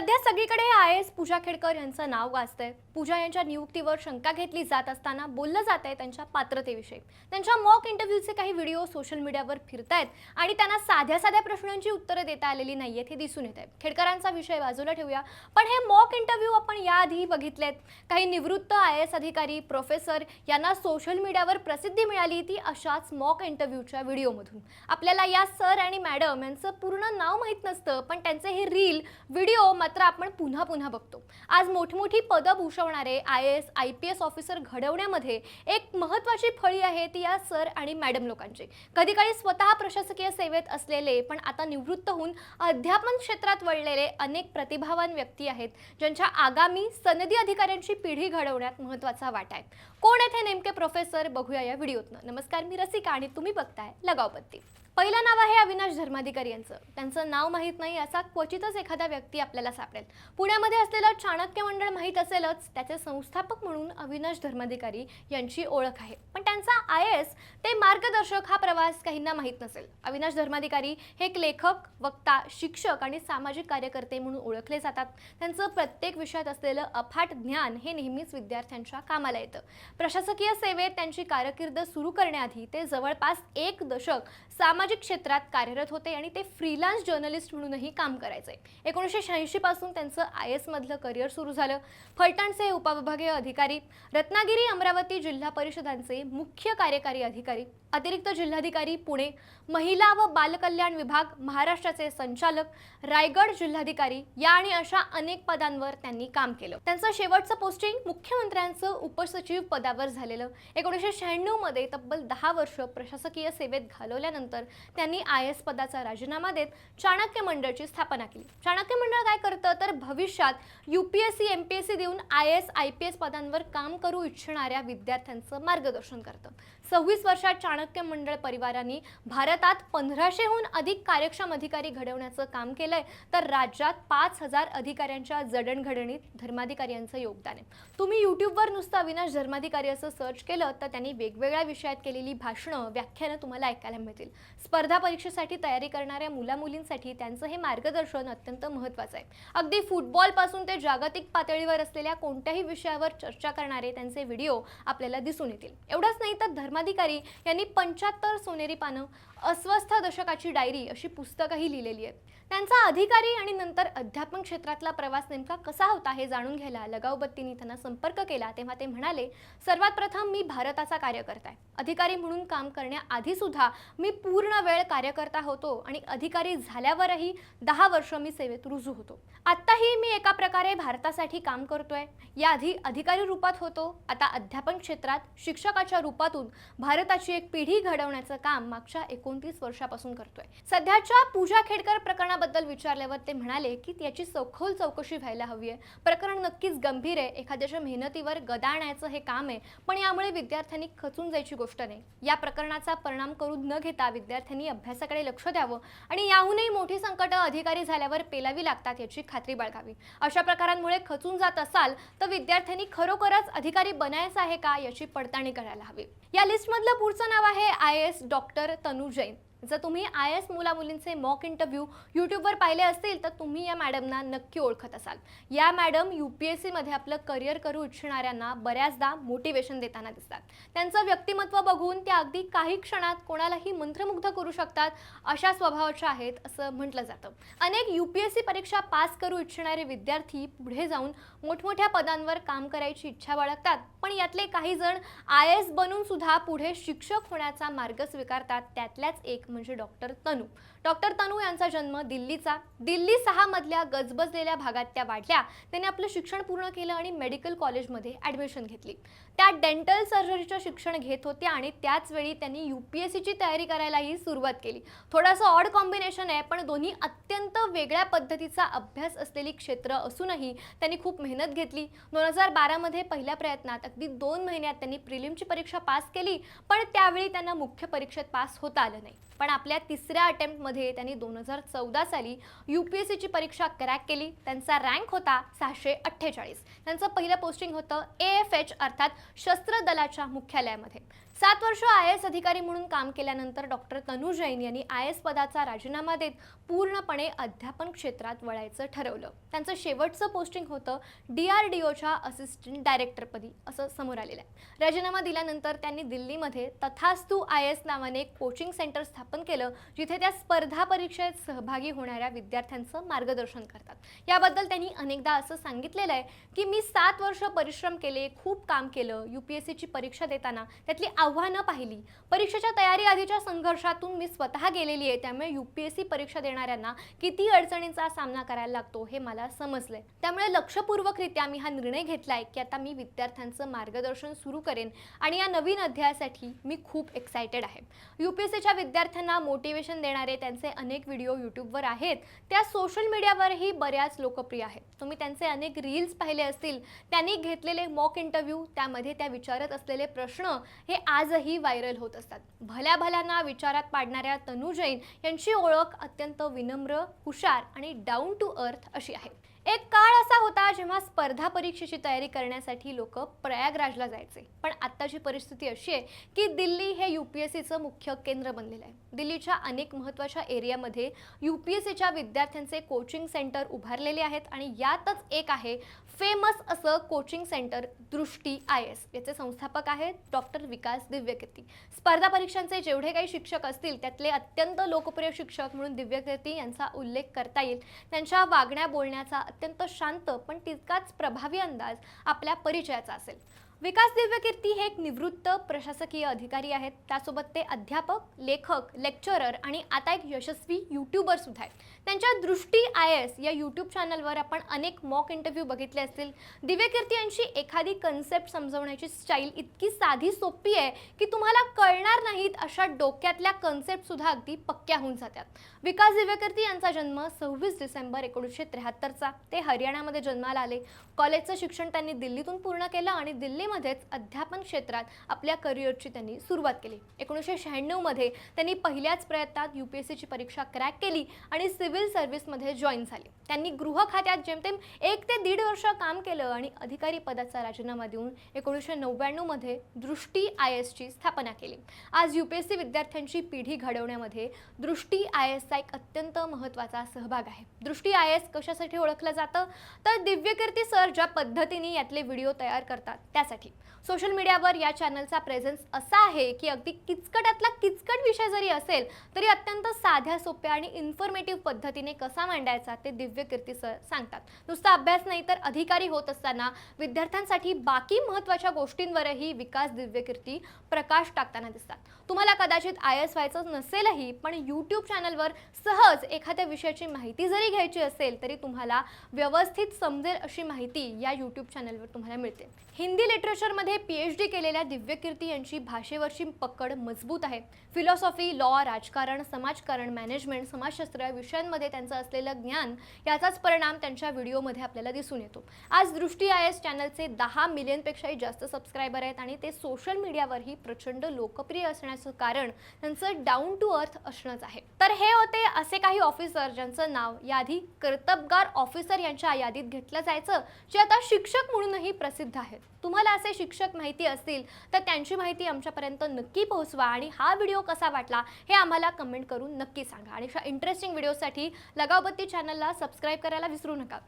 सध्या सगळीकडे I S पूजा खेडकर यांचं नाव गाजतंय. पूजा यांच्या नियुक्तीवर शंका घेतली जात असताना बोललं जात आहे त्यांच्या पात्रतेविषयी. त्यांच्या मॉक इंटरव्ह्यूचे काही व्हिडिओ सोशल मीडियावर फिरतायत आणि त्यांना साध्या साध्या प्रश्नांची उत्तरं देता आलेली नाहीयेत हे दिसून येत आहे खेडकरांचा विषय बाजूला ठेवूया. पण हे मॉक इंटरव्ह्यू आपण याआधी बघितलेत. काही निवृत्त आय एस अधिकारी प्रोफेसर यांना सोशल मीडियावर प्रसिद्धी मिळाली ती अशाच मॉक इंटरव्ह्यूच्या व्हिडिओमधून आपल्याला या सर आणि मॅडम यांचं पूर्ण नाव माहीत नसतं पण त्यांचे हे रील व्हिडिओ मात्र आपण पुन्हा पुन्हा बघतो. आज मोठमोठी पदं भूषवणारे I S I P S officer घडवण्यामध्ये एक महत्त्वाची फळी आहे ती या सर आणि मॅडम लोकांची. कधी काळी स्वतः प्रशासकीय सेवेत असलेले पण आता निवृत्त होऊन अध्यापन क्षेत्रात वळलेले अनेक प्रतिभावान व्यक्ती आहेत ज्यांच्या आगामी सनदी अधिकाऱ्यांची पिढी घडवण्यात महत्त्वाचा वाटा आहे. कोण येथे नेमके प्रोफेसर? बघूया या व्हिडिओतनं. नमस्कार मी रसिका आणि तुम्ही बघताय लगावपत्ती. पहिलं नाव आहे अविनाश धर्माधिकारी यांचं. त्यांचं नाव माहीत नाही असा क्वचितच एखादा व्यक्ती आपल्याला सापडेल. पुण्यामध्ये असलेलं चाणक्य मंडळ माहीत असेलच त्याचे संस्थापक म्हणून अविनाश धर्माधिकारी यांची ओळख आहे. पण त्यांचा आय एस ते मार्गदर्शक हा प्रवास काहींना माहीत नसेल. अविनाश धर्माधिकारी हे एक लेखक वक्ता शिक्षक आणि सामाजिक कार्यकर्ते म्हणून ओळखले जातात. त्यांचं प्रत्येक विषयात असलेलं अफाट ज्ञान हे नेहमीच विद्यार्थ्यांच्या कामाला येतं. प्रशासकीय सेवेत त्यांची कारकीर्द सुरू करण्याआधी ते जवळपास एक दशक सामाजिक क्षेत्रात कार्यरत होते आणि ते फ्रीलान्स जर्नलिस्ट म्हणूनही काम करायचे. एकोणीसशे शहाऐंशी पासून त्यांचं आय एसमधलं करिअर सुरू झालं. फलटणचे उपविभागीय अधिकारी रत्नागिरी अमरावती जिल्हा परिषदांचे मुख्य कार्यकारी अधिकारी अतिरिक्त जिल्हाधिकारी पुणे महिला व बालकल्याण विभाग महाराष्ट्राचे संचालक रायगड जिल्हाधिकारी या आणि अशा अनेक पदांवर त्यांनी काम केलं. त्यांचं शेवटचं पोस्टिंग मुख्यमंत्र्यांचं उपसचिव पदावर झालेलं. एकोणीसशे शहाण्णवमध्ये तब्बल दहा वर्ष प्रशासकीय सेवेत घालवल्यानंतर त्यांनी आय एस पदाचा राजीनामा देत चाणक्य मंडळची स्थापना केली. चाणक्य मंडळ काय करतं तर भविष्यात युपीएससी एमपीएससी देऊन I S I P S पदांवर काम करू इच्छिणाऱ्या विद्यार्थ्यांचं मार्गदर्शन करतं. सव्वीस वर्षात चाणक्य मंडळ परिवारांनी भारतात पंधराशेहून अधिक कार्यक्षम अधिकारी घडवण्याचं काम केलंय. तर राज्यात पाच हजार अधिकाऱ्यांच्या जडणघडणीत धर्माधिकारी यांचं योगदान आहे. तुम्ही यूट्यूबवर नुसतं अविनाश धर्माधिकारी असं सर्च केलं तर त्यांनी वेगवेगळ्या विषयात केलेली भाषणं व्याख्यानं तुम्हाला ऐकायला मिळतील. स्पर्धा परीक्षेसाठी तयारी करणाऱ्या मुलामुलींसाठी त्यांचं हे मार्गदर्शन अत्यंत महत्त्वाचं आहे. अगदी फुटबॉलपासून ते जागतिक पातळीवर असलेल्या कोणत्याही विषयावर चर्चा करणारे त्यांचे व्हिडिओ आपल्याला दिसून येतील. एवढंच नाही तर धर्माधिकारी यांनी पंच्याहत्तर सोनेरी पानं अस्वस्थ दशकाची डायरी अशी पुस्तकंही लिहिलेली आहेत. त्यांचा अधिकारी आणि नंतर अध्यापन क्षेत्रातला प्रवास नेमका कसा होता हे जाणून घ्यायला लगावबत्तींनी त्यांना संपर्क केला तेव्हा ते म्हणाले सर्वात प्रथम मी भारताचा कार्यकर्ता आहे अधिकारी म्हणून काम करण्याआधी सुद्धा मी पूर्ण वेळ कार्यकर्ता होतो आणि अधिकारी झाल्यावरही दहा वर्ष मी सेवेत रुजू होतो. आत्ताही मी एका प्रकारे भारतासाठी काम करतोय. याआधी अधिकारी रूपात होतो आता अध्यापन क्षेत्रात शिक्षकाच्या रूपातून भारताची एक पिढी घडवण्याचं काम मागच्या एकोणतीस वर्षापासून करतोय. सध्याच्या पूजा खेडकर प्रकरणाबद्दल विचारल्यावर ते म्हणाले की त्याची सखोल चौकशी व्हायला हवी आहे. प्रकरण नक्कीच गंभीर आहे. एखाद्याच्या मेहनतीवर गदाण्याचं हे काम आहे. पण यामुळे विद्यार्थ्यांनी खचून जायची गोष्ट नाही. या प्रकरणाचा परिणाम करून न घेता विद्यार्थ्यांनी अभ्यासाकडे लक्ष द्यावं आणि याहूनही मोठी संकटं अधिकारी झाल्यावर पेलावी लागतात याची खात्री बाळगावी. अशा प्रकारांमुळे खचून जात असाल तर विद्यार्थ्यांनी खरोखरच अधिकारी बनायचं आहे का याची पडताळणी करायला हवी. या लिस्टमधलं पुढचं नाव आहे I S doctor Tanu Jain. जर तुम्ही आय एस मुला मुलींचे मॉक इंटरव्ह्यू यूट्यूबवर पाहिले असतील तर तुम्ही या मॅडमना नक्की ओळखत असाल. या मॅडम यू पी एस सीमध्ये आपलं करिअर करू इच्छिणाऱ्यांना बऱ्याचदा मोटिवेशन देताना दिसतात. त्यांचं व्यक्तिमत्व बघून त्या अगदी काही क्षणात कोणालाही मंत्रमुग्ध करू शकतात अशा स्वभावाच्या आहेत असं म्हटलं जातं. अनेक यू पी एस सी परीक्षा पास करू इच्छिणारे विद्यार्थी पुढे जाऊन मोठमोठ्या पदांवर काम करायची इच्छा बाळगतात पण यातले काही जण आय एस बनून सुद्धा पुढे शिक्षक होण्याचा मार्ग स्वीकारतात त्यातल्याच एक म्हणजे डॉक्टर तनू. डॉक्टर तनू यांचा जन्म दिल्लीचा. दिल्ली सहा मधल्या गजबजलेल्या भागात त्या वाढल्या. त्यांनी आपलं शिक्षण पूर्ण केलं आणि मेडिकल कॉलेजमध्ये ॲडमिशन घेतली. त्या डेंटल सर्जरीचं शिक्षण घेत होत्या आणि त्याच वेळी त्यांनी यू पी एस सीची तयारी करायलाही सुरुवात केली. थोडंसं ऑड कॉम्बिनेशन आहे पण दोन्ही अत्यंत वेगळ्या पद्धतीचा अभ्यास असलेली क्षेत्र असूनही त्यांनी खूप मेहनत घेतली. दोन हजार बारामध्ये पहिल्या प्रयत्नात अगदी दोन महिन्यात त्यांनी प्रिलिमची परीक्षा पास केली पण त्यावेळी त्यांना मुख्य परीक्षेत पास होता आलं नाही. पण आपल्या तिसऱ्या अटेम्प्टमध्ये त्यांनी दोन हजार चौदा साली यू पी एस सीची परीक्षा क्रॅक केली. त्यांचा रँक होता सहाशे अठ्ठेचाळीस. त्यांचं पहिलं पोस्टिंग होतं ए एफ एच अर्थात शस्त्र दलाच्या मुख्यालयामध्ये. सात वर्ष आय एस अधिकारी म्हणून काम केल्यानंतर डॉक्टर तनु जैन यांनी आय एस पदाचा राजीनामा देत पूर्णपणे अध्यापन क्षेत्रात वळायचं ठरवलं. त्यांचं शेवटचं पोस्टिंग होतं डी आर डी ओच्या असिस्टंट डायरेक्टरपदी असं समोर आलेलं आहे. राजीनामा दिल्यानंतर त्यांनी दिल्लीमध्ये तथास्तू आय एस नावाने एक कोचिंग सेंटर स्थापन केलं जिथे त्या स्पर्धा परीक्षेत सहभागी होणाऱ्या विद्यार्थ्यांचं मार्गदर्शन करतात. याबद्दल त्यांनी अनेकदा असं सांगितलेलं आहे की मी सात वर्ष परिश्रम केले खूप काम केलं यू पी एस सीची परीक्षा देताना त्यातली आव्हानं पाहिली. परीक्षेच्या तयारी आधीच्या संघर्षातून मी स्वतः गेलेली आहे. त्यामुळे यू पी एस सी परीक्षा देणाऱ्यांना किती अडचणींचा सामना करायला लागतो हे मला समजलंय. त्यामुळे लक्षपूर्वकरित्या मी हा निर्णय घेतलाय की आता मी विद्यार्थ्यांचं मार्गदर्शन सुरू करेन आणि या नवीन अध्यायासाठी मी खूप एक्सायटेड आहे. यू पी एस सीच्या विद्यार्थ्यांना मोटिवेशन देणारे त्यांचे अनेक व्हिडिओ यूट्यूबवर आहेत. त्या सोशल मीडियावरही बऱ्याच लोकप्रिय आहेत. तुम्ही त्यांचे अनेक रील्स पाहिले असतील. त्यांनी घेतलेले मॉक इंटरव्ह्यू त्यामध्ये त्या विचारत असलेले प्रश्न हे आजही व्हायरल होत असतात. भल्या भल्यांना विचारात पाडणाऱ्या तनु जैन यांची ओळख अत्यंत विनम्र हुशार आणि डाऊन टू अर्थ अशी आहे. एक काळ असा होता जेव्हा स्पर्धा परीक्षेची तयारी करण्यासाठी लोक प्रयागराजला जायचे. पण आत्ताची परिस्थिती अशी आहे की दिल्ली हे यू पी एस सीचं मुख्य केंद्र बनलेलं आहे. दिल्लीच्या अनेक महत्त्वाच्या एरियामध्ये यू पी एस सीच्या विद्यार्थ्यांचे कोचिंग सेंटर उभारलेले आहेत आणि यातच एक आहे फेमस असं coaching centre Drishti I S. याचे संस्थापक आहेत डॉक्टर विकास दिव्यकीर्ती स्पर्धा परीक्षांचे जेवढे काही शिक्षक असतील त्यातले अत्यंत लोकप्रिय शिक्षक म्हणून दिव्यकीर्ती यांचा उल्लेख करता येईल. त्यांच्या वागण्या बोलण्याचा अत्यंत शांत पण तितकाच प्रभावी अंदाज आपल्या परिचयाचा असेल. विकास दिव्यकीर्ती हे एक निवृत्त प्रशासकीय अधिकारी आहेत. त्यासोबत ते अध्यापक लेखक लेक्चरर आणि आता एक यशस्वी यूट्यूबर सुद्धा आहेत. त्यांच्या दृष्टी आय एस या यूट्यूब चॅनलवर आपण अनेक मॉक इंटरव्ह्यू बघितले असतील. दिव्यकीर्ती यांची एखादी कन्सेप्ट समजवण्याची स्टाईल इतकी साधी सोपी आहे की तुम्हाला कळणार नाहीत अशा डोक्यातल्या कन्सेप्टसुद्धा अगदी पक्क्या होऊन जातात. विकास दिव्यकीर्ती यांचा जन्म सव्वीस डिसेंबर एकोणीसशे त्र्याहत्तरचा. ते हरियाणामध्ये जन्माला आले. कॉलेजचं शिक्षण त्यांनी दिल्लीतून पूर्ण केलं आणि दिल्ली शाळेमध्येच अध्यापन क्षेत्रात आपल्या करिअरची त्यांनी सुरुवात केली. एकोणीसशे शहाण्णवमध्ये त्यांनी पहिल्याच प्रयत्नात यू पी एस सीची परीक्षा क्रॅक केली आणि सिव्हिल सर्व्हिसमध्ये जॉईन झाली. त्यांनी गृह खात्यात जेमतेम एक ते दीड वर्ष काम केलं आणि अधिकारी पदाचा राजीनामा देऊन एकोणीसशे नव्याण्णवमध्ये दृष्टी आय एसची स्थापना केली. आज यू पी एस सी विद्यार्थ्यांची पिढी घडवण्यामध्ये दृष्टी आय एसचा एक अत्यंत महत्त्वाचा सहभाग आहे. दृष्टी आय एस कशासाठी ओळखलं जातं? तर दिव्यकीर्ती सर ज्या पद्धतीने यातले व्हिडिओ तयार करतात त्यासाठी. सोशल मीडियावर या चॅनलचा प्रेझेन्स असा आहे की अगदी किचकटातला किचकट विषय जरी असेल तरी अत्यंत साध्या सोप्या आणि इन्फॉर्मेटिव्ह पद्धतीने कसा मांडायचा ते दिव्यकीर्ती सर सांगतात. नुसता अभ्यास नाही तर अधिकारी होत असताना विद्यार्थ्यांसाठी बाकी महत्त्वाच्या गोष्टींवरही विकास दिव्यकीर्ती प्रकाश टाकताना दिसतात. तुम्हाला कदाचित आय एस व्हायचं नसेलही पण यूट्यूब चॅनलवर सहज एखाद्या विषयाची माहिती जरी घ्यायची असेल तरी तुम्हाला व्यवस्थित समजेल अशी माहिती या यूट्यूब चॅनलवर तुम्हाला मिळते. हिंदी लिटर लिटरेचरमध्ये पी एच डी केलेल्या दिव्यकीर्ती यांची भाषेवरची पकड मजबूत आहे. फिलॉसॉफी लॉ राजकारण समाजकारण मॅनेजमेंट समाजशास्त्र या विषयांमध्ये त्यांचं असलेलं ज्ञान याचाच परिणाम त्यांच्या व्हिडिओमध्ये आपल्याला दिसून येतो. आज दृष्टी आय एस चॅनलचे दहा मिलियनपेक्षाही जास्त सबस्क्रायबर आहेत आणि ते सोशल मीडियावरही प्रचंड लोकप्रिय असण्याचं कारण त्यांचं डाऊन टू अर्थ असणंच आहे. तर हे होते असे काही ऑफिसर ज्यांचं नाव याआधी कर्तबगार ऑफिसर यांच्या यादीत घेतलं जायचं जे आता शिक्षक म्हणूनही प्रसिद्ध आहेत. तुम्हाला तुम्हाला असे शिक्षक माहिती असतील तर त्यांची माहिती आमच्यापर्यंत नक्की पोहोचवा आणि हा व्हिडिओ कसा वाटला हे आम्हाला कमेंट करून नक्की सांगा. आणि अशा इंटरेस्टिंग व्हिडिओसाठी लगावबत्ती चॅनलला सबस्क्राईब करायला विसरू नका.